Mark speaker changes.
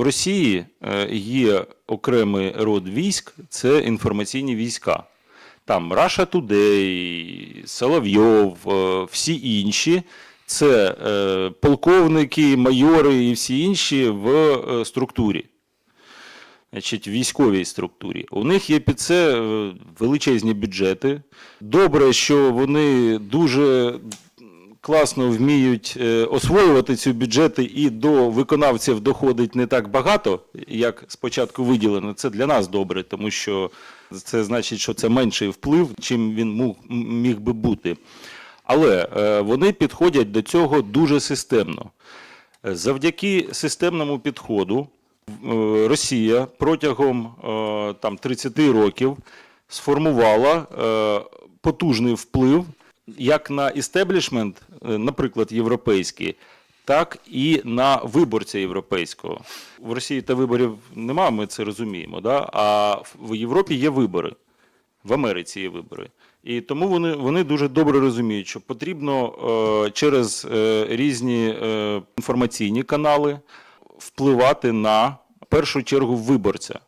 Speaker 1: В Росії е, є окремий род військ, це інформаційні війська. Там Russia Today, Соловйов, е, всі інші. Це е, полковники, майори і всі інші в е, структурі, значить, військовій структурі. У них є під це е, величезні бюджети. Добре, що вони дуже класно вміють е, освоювати ці бюджети, і до виконавців доходить не так багато, як спочатку виділено. Це для нас добре, тому що це значить, що це менший вплив, чим він міг би бути. Але е, вони підходять до цього дуже системно. Завдяки системному підходу е, Росія протягом там, 30 років сформувала потужний вплив як на істеблішмент, наприклад, європейський, так і на виборця європейського. В Росії та виборів немає, ми це розуміємо. Да? А в Європі є вибори. В Америці є вибори. І тому вони, вони дуже добре розуміють, що потрібно е, через е, різні е, інформаційні канали впливати на в першу чергу виборця.